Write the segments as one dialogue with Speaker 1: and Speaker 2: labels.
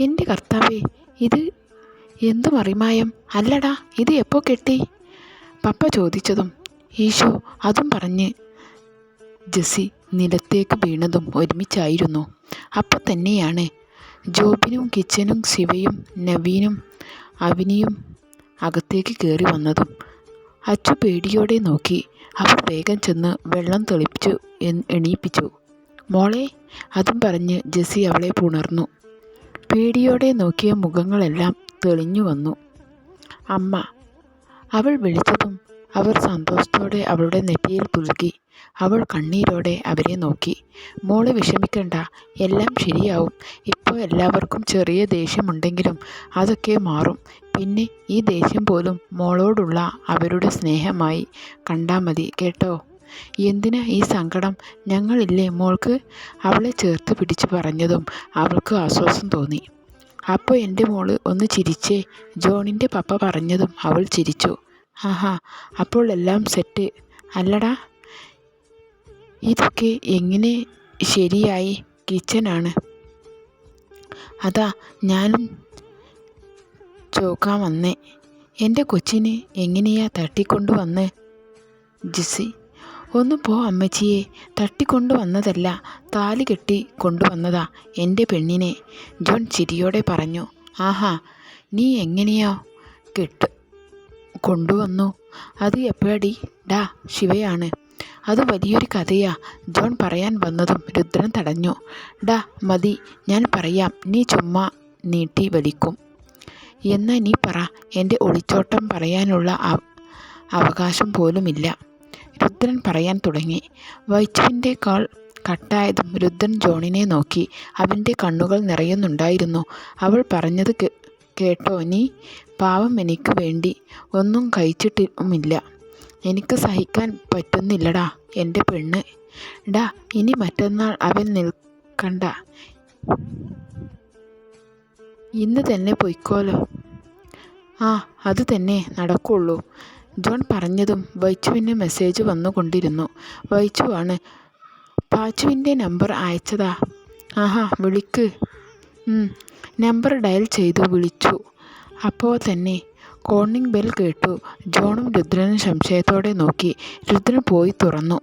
Speaker 1: എന്റെ കർത്താവേ ഇത് എന്തു മറിമായം അല്ലടാ ഇത് എപ്പോൾ കെട്ടി? പപ്പ ചോദിച്ചതും ഈശോ അതും പറഞ്ഞ് ജസി നിലത്തേക്ക് വീണതും ഒരുമിച്ചായിരുന്നു. അപ്പോൾ തന്നെയാണ് ജോബിനും കിച്ചനും ശിവയും നവീനും അവിനിയും അകത്തേക്ക് കയറി വന്നതും. അച്ചു പേടിയോടെ നോക്കി. അവർ വേഗം ചെന്ന് വെള്ളം തെളിപ്പിച്ചു എണീപ്പിച്ചു. മോളെ അതും പറഞ്ഞ് ജെസ്സി അവളെ പുണർന്നു. പേടിയോടെ നോക്കിയ മുഖങ്ങളെല്ലാം തെളിഞ്ഞു വന്നു. അമ്മ അവൾ വിളിച്ചതും അവർ സന്തോഷത്തോടെ അവളുടെ നെറ്റിയിൽ പുൽകി അവൾ കണ്ണീരോടെ അവരെ നോക്കി. മോളെ വിഷമിക്കണ്ട എല്ലാം ശരിയാവും. ഇപ്പോൾ എല്ലാവർക്കും ചെറിയ ദേഷ്യമുണ്ടെങ്കിലും അതൊക്കെ മാറും. പിന്നെ ഈ ദേഷ്യം പോലും മോളോടുള്ള അവരുടെ സ്നേഹമായി. കണ്ടാൽ മതി കേട്ടോ? എന്തിനാ ഈ സങ്കടം? ഞങ്ങളില്ലേ മോൾക്ക്? അവളെ ചേർത്ത് പിടിച്ചു പറഞ്ഞതും അവൾക്ക് ആശ്വാസം തോന്നി. അപ്പോൾ എന്റെ മോൾ ഒന്ന് ചിരിച്ചേ. ജോണിന്റെ പപ്പ പറഞ്ഞതും അവൾ ചിരിച്ചു. ആഹാ അപ്പോൾ എല്ലാം സെറ്റ്. അല്ലടാ ഇതൊക്കെ എങ്ങനെ ശരിയായി? കിച്ചനാണ് അതാ ഞാനും ചോക്കാൻ വന്നേ. എന്റെ കൊച്ചിനെ എങ്ങനെയാ തട്ടിക്കൊണ്ടു വന്ന് ജിസി ഒന്ന് പോ അമ്മച്ചിയെ. തട്ടിക്കൊണ്ടു വന്നതല്ല താലി കെട്ടി കൊണ്ടുവന്നതാ എന്റെ പെണ്ണിനെ. ജോൺ ചിരിയോടെ പറഞ്ഞു ആഹാ നീ എങ്ങനെയോ കെട്ട് കൊണ്ടുവന്നു? അത് എപ്പോഴടി? ഡാ ശിവയാണ്. അത് വലിയൊരു കഥയാ. ജോൺ പറയാൻ വന്നതും രുദ്രൻ തടഞ്ഞു. ഡാ മതി ഞാൻ പറയാം. നീ ചുമ്മാ നീട്ടി വലിക്കും. എന്നാ നീ പറ. എന്റെ ഒളിച്ചോട്ടം പറയാനുള്ള അവകാശം പോലുമില്ല. രുദ്രൻ പറയാൻ തുടങ്ങി. വൈച്ചുവിന്റെ കാൾ കട്ടായതും രുദ്രൻ ജോണിനെ നോക്കി അവന്റെ കണ്ണുകൾ നിറയുന്നുണ്ടായിരുന്നു. അവൾ പറഞ്ഞത് കേട്ടോ നീ? പാവം എനിക്ക് വേണ്ടി ഒന്നും കഴിച്ചിട്ടുമില്ല. എനിക്ക് സഹിക്കാൻ പറ്റുന്നില്ലടാ എന്റെ പെണ്ണ്. ഡാ ഇനി മറ്റന്നാൾ അവൻ നിൽക്കണ്ട. ഇന്ന് തന്നെ പൊയ്ക്കോലോ ആ അത് തന്നെ നടക്കുള്ളൂ. ജോൺ പറഞ്ഞതും വൈച്ചുവിന് മെസ്സേജ് വന്നുകൊണ്ടിരുന്നു. വൈച്ചുവാണ് പാച്ചുവിന്റെ നമ്പർ അയച്ചതാ. ആഹാ വിളിക്ക്. നമ്പർ ഡയൽ ചെയ്തു വിളിച്ചു. അപ്പോൾ തന്നെ കോണിംഗ് ബെൽ കേട്ടു. ജോണും രുദ്രനും സംശയത്തോടെ നോക്കി. രുദ്രൻ പോയി തുറന്നു.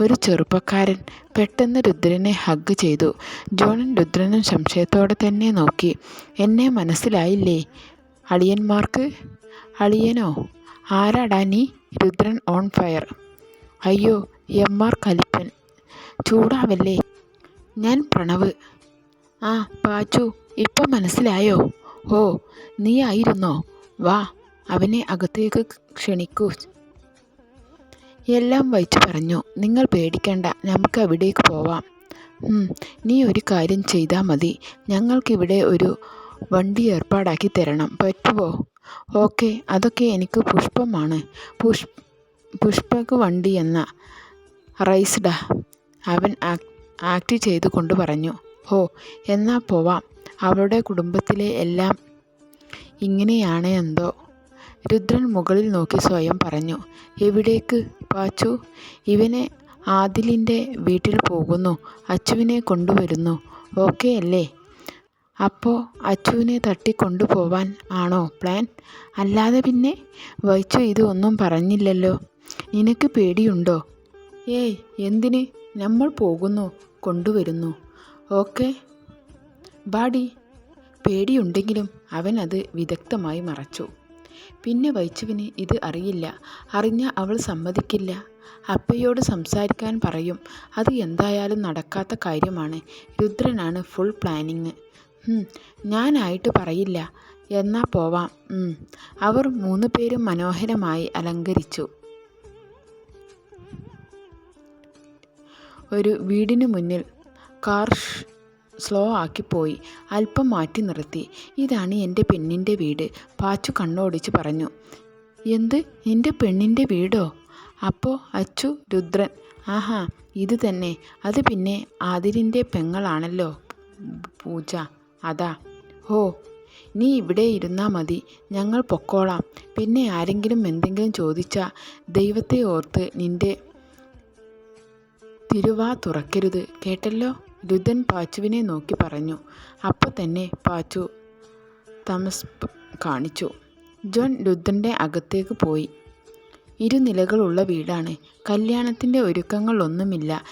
Speaker 1: ഒരു ചെറുപ്പക്കാരൻ പെട്ടെന്ന് രുദ്രനെ ഹഗ് ചെയ്തു. ജോണും രുദ്രനും സംശയത്തോടെ തന്നെ നോക്കി. എന്നെ മനസ്സിലായില്ലേ? അളിയന്മാർക്ക്? അളിയനോ? ആരാടാ നീ? രുദ്രൻ ഓൺ ഫയർ അയ്യോ എം ആർ കലിപ്പൻ. ചൂടാവല്ലേ? ഞാൻ പ്രണവ്. ആ പാച്ചു ഇപ്പം മനസ്സിലായോ? ഓ നീ ആയിരുന്നോ? വാ അവനെ അകത്തേക്ക് ക്ഷണിക്കൂ. എല്ലാം വഹിച്ചു പറഞ്ഞു. നിങ്ങൾ പേടിക്കണ്ട നമുക്ക് അവിടേക്ക് പോവാം. നീ ഒരു കാര്യം ചെയ്താൽ മതി. ഞങ്ങൾക്കിവിടെ ഒരു വണ്ടി ഏർപ്പാടാക്കി തരണം. പറ്റുമോ ഓക്കെ അതൊക്കെ എനിക്ക് പുഷ്പമാണ്. പുഷ് പുഷ്പക് വണ്ടി എന്ന റൈസ്ഡ. അവൻ ആക്ട് ചെയ്തു കൊണ്ട് പറഞ്ഞു. ഓ എന്നാൽ പോവാം. അവളുടെ കുടുംബത്തിലെ എല്ലാം ഇങ്ങനെയാണ് എന്തോ. രുദ്രൻ മുകളിൽ നോക്കി സ്വയം പറഞ്ഞു. എവിടേക്ക് പാച്ചു? ഇവനെ ആദിലിന്റെ വീട്ടിൽ പോകുന്നു. അച്ചുവിനെ കൊണ്ടുവരുന്നു. ഓക്കെ അല്ലേ? അപ്പോൾ അച്ചുവിനെ തട്ടിക്കൊണ്ടുപോവാൻ ആണോ പ്ലാൻ? അല്ലാതെ പിന്നെ വൈച്ചു ഇത് ഒന്നും പറഞ്ഞില്ലല്ലോ. നിനക്ക് പേടിയുണ്ടോ? ഏയ് എന്തിന്? നമ്മൾ പോകുന്നു കൊണ്ടുവരുന്നു. ഓക്കെ. ബാഡി പേടിയുണ്ടെങ്കിലും അവൻ അത് വിദഗ്ധമായി മറച്ചു. പിന്നെ വൈച്ചുവിന് ഇത് അറിയില്ല. അറിഞ്ഞ അവൾ സമ്മതിക്കില്ല. അപ്പയോട് സംസാരിക്കാൻ പറയും. അത് എന്തായാലും നടക്കാത്ത കാര്യമാണ്. രുദ്രനാണ് ഫുൾ പ്ലാനിങ് ഞാനായിട്ട് പറയില്ല. എന്നാ പോവാം. അവർ മൂന്ന് പേരും മനോഹരമായി അലങ്കരിച്ചു. ഒരു വീടിന് മുന്നിൽ കാർ സ്ലോ ആക്കിപ്പോയി. അല്പം മാറ്റി നിർത്തി. ഇതാണ് എന്റെ പെണ്ണിന്റെ വീട്. പാച്ചു കണ്ണോടിച്ച് പറഞ്ഞു. എന്ത്? എന്റെ പെണ്ണിന്റെ വീടോ? അപ്പോൾ അച്ചു രുദ്രൻ. ആഹാ ഇത് തന്നെ. അത് പിന്നെ ആതിരിന്റെ പെങ്ങളാണല്ലോ പൂജ. അതാ ഹോ നീ ഇവിടെ ഇരുന്നാൽ മതി ഞങ്ങൾ പൊക്കോളാം. പിന്നെ ആരെങ്കിലും എന്തെങ്കിലും ചോദിച്ചാൽ ദൈവത്തെ ഓർത്ത് നിന്റെ തിരുവാ തുറക്കരുത്. കേട്ടല്ലോ? രുദൻ പാച്ചുവിനെ നോക്കി പറഞ്ഞു. അപ്പോൾ തന്നെ പാച്ചു തമസ് കാണിച്ചു. ജോൺ രുദ്രന്റെ അകത്തേക്ക് പോയി. ഇരുനിലകളുള്ള വീടാണ്. കല്യാണത്തിന്റെ ഒരുക്കങ്ങളൊന്നുമില്ല.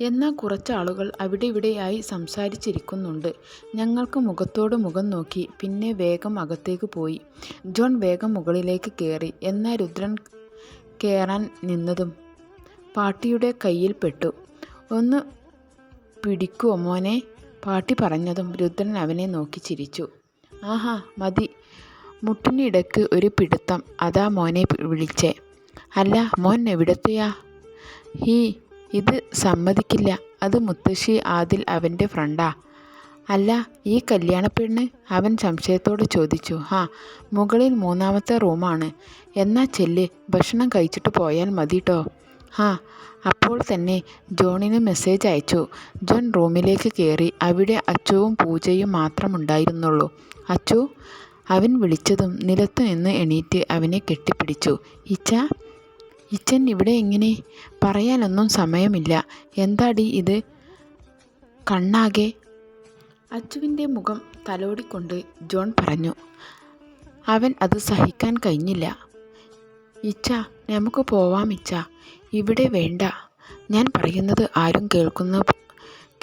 Speaker 1: എന്നാൽ കുറച്ചാളുകൾ അവിടെ ഇവിടെയായി സംസാരിച്ചിരിക്കുന്നുണ്ട്. ഞങ്ങൾക്ക് മുഖത്തോട് മുഖം നോക്കി പിന്നെ വേഗം അകത്തേക്ക് പോയി. ജോൺ വേഗം മുകളിലേക്ക് കയറി. എന്നാൽ രുദ്രൻ കയറാൻ നിന്നതും പാട്ടിയുടെ കയ്യിൽ പെട്ടു. ഒന്ന് പിടിക്കുമോ മോനെ പാട്ടി പറഞ്ഞതും രുദ്രൻ അവനെ നോക്കി ചിരിച്ചു. ആഹാ മതി. മുട്ടിനിടയ്ക്ക് ഒരു പിടുത്തം. അതാ മോനെ വിളിച്ചേ. അല്ല മോൻ എവിടത്തെയാ? ഹീ ഇത് സമ്മതിക്കില്ല. അത് മുത്തശ്ശി ആദിൽ അവന്റെ ഫ്രണ്ടാ. അല്ല ഈ കല്യാണപ്പെണ്ണ്? അവൻ സംശയത്തോട് ചോദിച്ചു. ഹാ മുകളിൽ മൂന്നാമത്തെ റൂമാണ്. എന്നാ ചെല്ല് ഭക്ഷണം കഴിച്ചിട്ട് പോയാൽ മതി കേട്ടോ ഹാ അപ്പോൾ തന്നെ ജോണിന് മെസ്സേജ് അയച്ചു. ജോൺ റൂമിലേക്ക് കയറി അവിടെ അച്ചുവും പൂജയും മാത്രമുണ്ടായിരുന്നുള്ളൂ അച്ചു അവൻ വിളിച്ചതും നിലത്തു നിന്ന് എണീറ്റ് അവനെ കെട്ടിപ്പിടിച്ചു. ഇച്ച ഇച്ചൻ ഇവിടെ എങ്ങനെ പറയാനൊന്നും സമയമില്ല. എന്താടി ഇത്? കണ്ണാകെ അച്ചുവിന്റെ മുഖം തലോടിക്കൊണ്ട് ജോൺ പറഞ്ഞു. അവൻ അത് സഹിക്കാൻ കഴിഞ്ഞില്ല. ഇച്ച നമുക്ക് പോവാം ഇച്ച. ഇവിടെ വേണ്ട. ഞാൻ പറയുന്നത് ആരും കേൾക്കുന്ന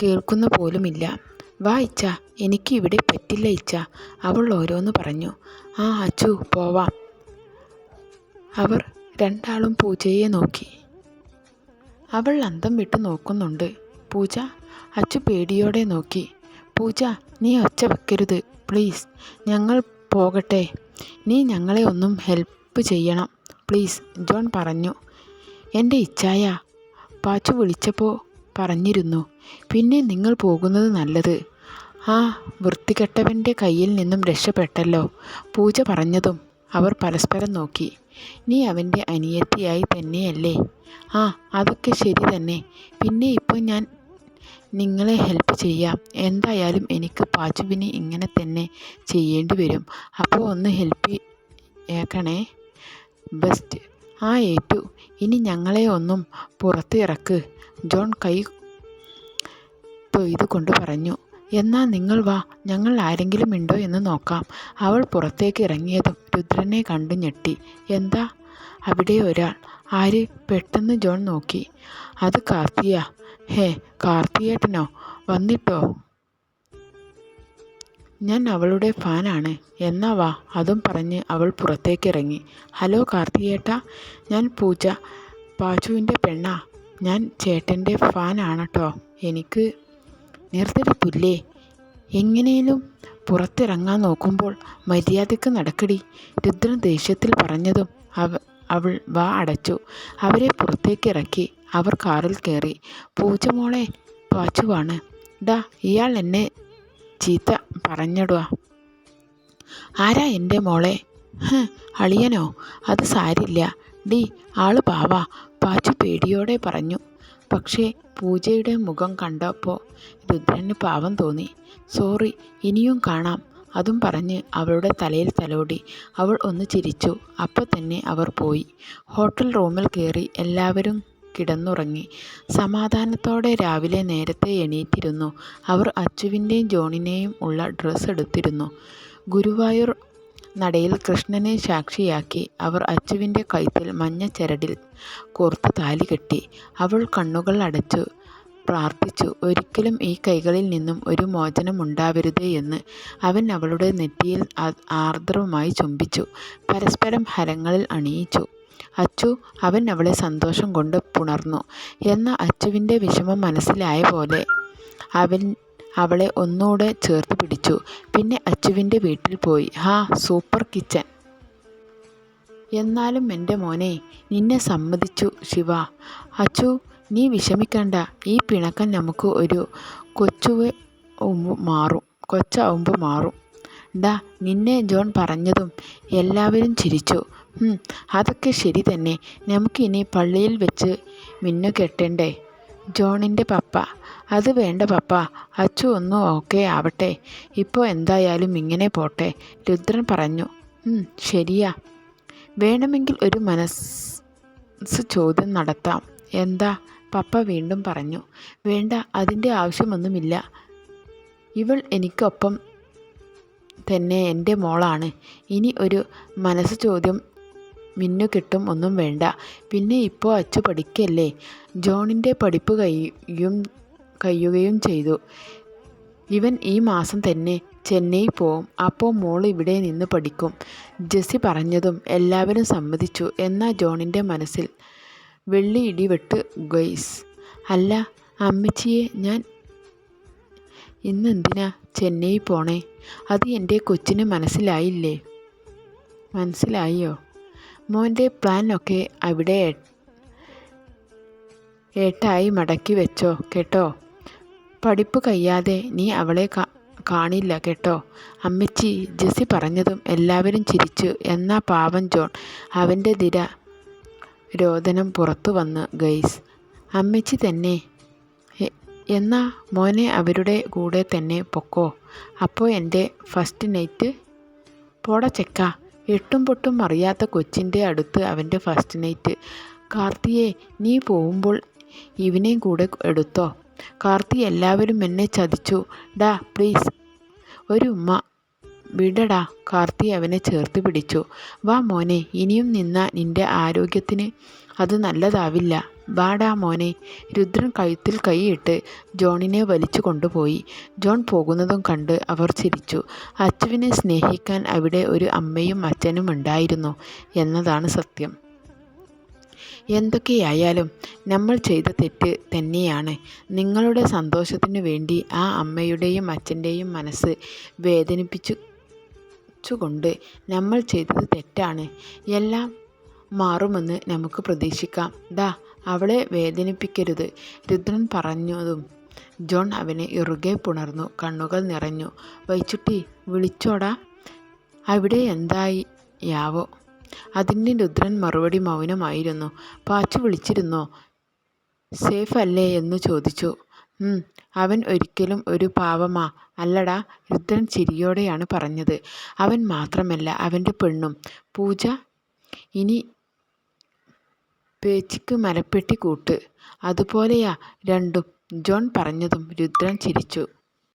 Speaker 1: കേൾക്കുന്ന പോലുമില്ല. വാ ഇച്ച എനിക്ക് ഇവിടെ പറ്റില്ല ഇച്ച. അവൾ ഓരോന്ന് പറഞ്ഞു. ആ അച്ചു പോവാം. അവർ രണ്ടാളും പൂജയെ നോക്കി. അവൾ അന്തം വിട്ട് നോക്കുന്നുണ്ട്. പൂജ അച്ചു പേടിയോടെ നോക്കി. പൂജ നീ ഒച്ച വെക്കരുത്. പ്ലീസ് ഞങ്ങൾ പോകട്ടെ. നീ ഞങ്ങളെ ഒന്നും ഹെൽപ്പ് ചെയ്യണം. പ്ലീസ് ജോൺ പറഞ്ഞു. എന്റെ ഇച്ഛായ പാച്ചു വിളിച്ചപ്പോൾ പറഞ്ഞിരുന്നു. പിന്നെ നിങ്ങൾ പോകുന്നത് നല്ലത്. ആ വൃത്തികെട്ടവന്റെ കയ്യിൽ നിന്നും രക്ഷപ്പെട്ടല്ലോ പൂജ പറഞ്ഞതും അവർ പരസ്പരം നോക്കി. നീ അവന്റെ അനിയത്തിയായി തന്നെയല്ലേ? ആ അതൊക്കെ ശരി തന്നെ. പിന്നെ ഇപ്പോൾ ഞാൻ നിങ്ങളെ ഹെൽപ്പ് ചെയ്യാം. എന്തായാലും എനിക്ക് പാച്ചുവിനെ ഇങ്ങനെ തന്നെ ചെയ്യേണ്ടി വരും. അപ്പോൾ ഒന്ന് ഹെൽപ്പ് ഏക്കണേ. ബെസ്റ്റ് ആ ഏറ്റു. ഇനി ഞങ്ങളെ ഒന്നും പുറത്ത് ഇറക്ക്. ജോൺ കൈ തൊയ്ത് കൊണ്ട് പറഞ്ഞു. എന്നാൽ നിങ്ങൾ വാ. ഞങ്ങൾ ആരെങ്കിലും ഉണ്ടോ എന്ന് നോക്കാം. അവൾ പുറത്തേക്ക് ഇറങ്ങിയതും രുദ്രനെ കണ്ടു ഞെട്ടി. എന്താ? അവിടെ ഒരാൾ. ആര്? പെട്ടെന്ന് ജോൺ നോക്കി. അത് കാർത്തിയ. ഹേ കാർത്തിയേട്ടനോ? വന്നിട്ടോ? ഞാൻ അവളുടെ ഫാനാണ്. എന്നാ വാ. അതും പറഞ്ഞ് അവൾ പുറത്തേക്ക് ഇറങ്ങി ഹലോ കാർത്തിയേട്ട. ഞാൻ പൂജ. പാച്ചുവിന്റെ പെണ്ണാ. ഞാൻ ചേട്ടന്റെ ഫാനാണട്ടോ എനിക്ക് നിർത്തടി പുല്ലേ എങ്ങനെയും പുറത്തിറങ്ങാൻ നോക്കുമ്പോൾ മര്യാദയ്ക്ക് നടക്കടി. രുദ്രൻ ദേഷ്യത്തിൽ പറഞ്ഞതും അവ അവൾ വാ അടച്ചു. അവരെ പുറത്തേക്ക് ഇറക്കി അവർ കാറിൽ കയറി. പൂച്ചമോളെ പാച്ചുവാണ്. ഡാ ഇയാൾ എന്നെ ചീത്ത പറഞ്ഞിടുക ആരാ എന്റെ മോളെ? അളിയനോ? അത് സാരില്ല. ഡി ആൾ പാവാ. പാച്ചു പേടിയോടെ പറഞ്ഞു. പക്ഷേ പൂജയുടെ മുഖം കണ്ടപ്പോൾ രുദ്രന് പാവം തോന്നി. സോറി ഇനിയും കാണാം അതും പറഞ്ഞ് അവളുടെ തലയിൽ തലോടി. അവൾ ഒന്ന് ചിരിച്ചു. അപ്പോൾ തന്നെ അവർ പോയി. ഹോട്ടൽ റൂമിൽ കയറി എല്ലാവരും കിടന്നുറങ്ങി. സമാധാനത്തോടെ രാവിലെ നേരത്തെ എണീറ്റിരുന്നു. അവർ അച്ചുവിന്റെയും ജോണിനെയും ഉള്ള ഡ്രസ്സ് എടുത്തിരുന്നു. ഗുരുവായൂർ നടയിൽ കൃഷ്ണനെ സാക്ഷിയാക്കി അവർ അച്ചുവിന്റെ കഴുത്തിൽ മഞ്ഞ ചരടിൽ കോർത്ത് താലി കെട്ടി. അവൾ കണ്ണുകൾ അടച്ചു പ്രാർത്ഥിച്ചു ഒരിക്കലും ഈ കൈകളിൽ നിന്നും ഒരു മോചനം ഉണ്ടാവരുതേ എന്ന് അവൻ അവളുടെ നെറ്റിയിൽ ആർദ്രവുമായി ചുംബിച്ചു പരസ്പരം ഹരങ്ങളിൽ അണിയിച്ചു. അച്ചു അവൻ അവളെ സന്തോഷം കൊണ്ട് പുണർന്നു. എന്ന അച്ചുവിന്റെ വിഷമം മനസ്സിലായ പോലെ അവൻ അവളെ ഒന്നുകൂടെ ചേർത്ത് പിടിച്ചു. പിന്നെ അച്ചുവിന്റെ വീട്ടിൽ പോയി. ഹാ സൂപ്പർ കിച്ചൻ. എന്നാലും എന്റെ മോനെ നിന്നെ സമ്മതിച്ചു ശിവ. അച്ചു നീ വിഷമിക്കണ്ട. ഈ പിണക്കം നമുക്ക് ഒരു കൊച്ചുവെ മാറും. കൊച്ചാവുമ്പോൾ മാറും. ഡാ നിന്നെ ജോൺ പറഞ്ഞതും എല്ലാവരും ചിരിച്ചു. അതൊക്കെ ശരി തന്നെ. നമുക്കിനി പള്ളിയിൽ വെച്ച് മിന്നു കെട്ടണ്ടേ? ജോണിന്റെ പപ്പ. അത് വേണ്ട പപ്പ അച്ചു ഒന്നും ഓക്കെ ആവട്ടെ. ഇപ്പോൾ എന്തായാലും ഇങ്ങനെ പോട്ടെ രുദ്രൻ പറഞ്ഞു. ശരിയാ. വേണമെങ്കിൽ ഒരു മനസ്സ് ചോദ്യം നടത്താം. എന്താ? പപ്പ വീണ്ടും പറഞ്ഞു. വേണ്ട അതിന്റെ ആവശ്യമൊന്നുമില്ല. ഇവൾ എനിക്കൊപ്പം തന്നെ എന്റെ മോളാണ്. ഇനി ഒരു മനസ്സ് ചോദ്യം മിന്നു കിട്ടും ഒന്നും വേണ്ട. പിന്നെ ഇപ്പോൾ അച്ചു പഠിക്കല്ലേ? ജോണിന്റെ പഠിപ്പ് കഴിയും കഴിയുകയും ചെയ്തു. ഇവൻ ഈ മാസം തന്നെ ചെന്നൈ പോവും. അപ്പോൾ മോൾ ഇവിടെ നിന്ന് പഠിക്കും. ജെസ്സി പറഞ്ഞതും എല്ലാവരും സമ്മതിച്ചു. എന്നാൽ ജോണിന്റെ മനസ്സിൽ വെള്ളി ഇടിവെട്ട് ഗൈസ്. അല്ല അമ്മച്ചിയെ ഞാൻ ഇന്നെന്തിനാ ചെന്നൈ പോണേ? അത് എന്റെ കൊച്ചിന് മനസ്സിലായില്ലേ? മനസ്സിലായോ? മോന്റെ പ്ലാനൊക്കെ അവിടെ ഏട്ടായി മടക്കി വെച്ചോ കേട്ടോ? പഠിപ്പ് കഴിയാതെ നീ അവളെ കാണില്ല കേട്ടോ? അമ്മച്ചി ജെസ്സി പറഞ്ഞതും എല്ലാവരും ചിരിച്ചു. എന്നാ പാവം ജോൺ. അവന്റെ ദിര രോദനം പുറത്തു വന്ന് ഗൈസ്. അമ്മച്ചി തന്നെ. എന്നാ മോനെ അവരുടെ കൂടെ തന്നെ പൊക്കോ. അപ്പോൾ എന്റെ ഫസ്റ്റ് നൈറ്റ്. പോട ചെക്ക. എട്ടും പൊട്ടും അറിയാത്ത കൊച്ചിന്റെ അടുത്ത് അവന്റെ ഫസ്റ്റ് നൈറ്റ് കാർത്തിയെ നീ പോകുമ്പോൾ ഇവനെയും കൂടെ എടുത്തോ കാർത്തി എല്ലാവരും എന്നെ ചതിച്ചു. ഡാ പ്ലീസ് ഒരു ഉമ്മ. വിടടാ. കാർത്തി അവനെ ചേർത്ത് പിടിച്ചു. വാ മോനെ ഇനിയും നിന്ന നിന്റെ ആരോഗ്യത്തിന് അത് നല്ലതാവില്ല. വാടാ മോനെ. രുദ്രൻ കഴുത്തിൽ കൈയിട്ട് ജോണിനെ വലിച്ചു കൊണ്ടുപോയി. ജോൺ പോകുന്നതും കണ്ട് അവർ ചിരിച്ചു. അച്ചുവിനെ സ്നേഹിക്കാൻ അവിടെ ഒരു അമ്മയും അച്ഛനും ഉണ്ടായിരുന്നു എന്നതാണ് സത്യം. എന്തൊക്കെയായാലും നമ്മൾ ചെയ്ത തെറ്റ് തന്നെയാണ്. നിങ്ങളുടെ സന്തോഷത്തിനു വേണ്ടി ആ അമ്മയുടെയും അച്ഛന്റെയും മനസ്സ് വേദനിപ്പിച്ചു കൊണ്ട് നമ്മൾ ചെയ്തത് തെറ്റാണ്. എല്ലാം മാറുമെന്ന് നമുക്ക് പ്രതീക്ഷിക്കാം. ദാ അവളെ വേദനിപ്പിക്കരുത്. രുദ്രൻ പറഞ്ഞതും ജോൺ അവനെ ഇറുകെ പുണർന്നു കണ്ണുകൾ നിറഞ്ഞു. വൈച്ചുട്ടി വിളിച്ചോടാ. അവിടെ എന്തായി? യാവോ. അതിന് രുദ്രൻ മറുപടി മൗനമായിരുന്നു. പാച്ചു വിളിച്ചിരുന്നോ? സേഫ് അല്ലേ? എന്ന് ചോദിച്ചു. അവൻ ഒരിക്കലും ഒരു പാവമാ. അല്ലടാ രുദ്രൻ ചിരിയോടെയാണ് പറഞ്ഞത്. അവൻ മാത്രമല്ല അവന്റെ പെണ്ണും. പൂജ ഇനി പേച്ചിക്ക് മരപ്പെട്ടി കൂട്ട്. അതുപോലെയാ രണ്ടും. ജോൺ പറഞ്ഞതും രുദ്രൻ ചിരിച്ചു.